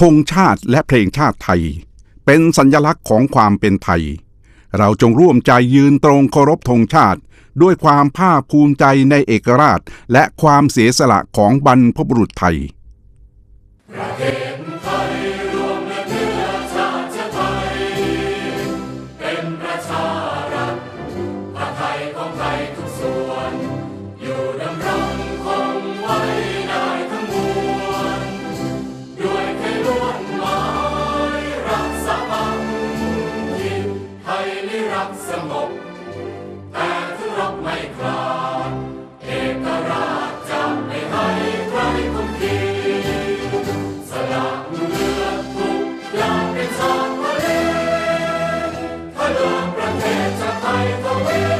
ธงชาติและเพลงชาติไทย เป็นสัญลักษณ์ของความเป็นไทย เราจงร่วมใจยืนตรงเคารพธงชาติ ด้วยความภาคภูมิใจในเอกราช และความเสียสละของบรรพบุรุษไทยไทยรอชไทยทยข ไรักสงบ แต่ถ้ารกไม่คลานเอกราชจะไม่ให้ใครคุมทีสละเลือทุกอย่างเป็นสองทะเลถ้าโลกประเทศจะไปก็เว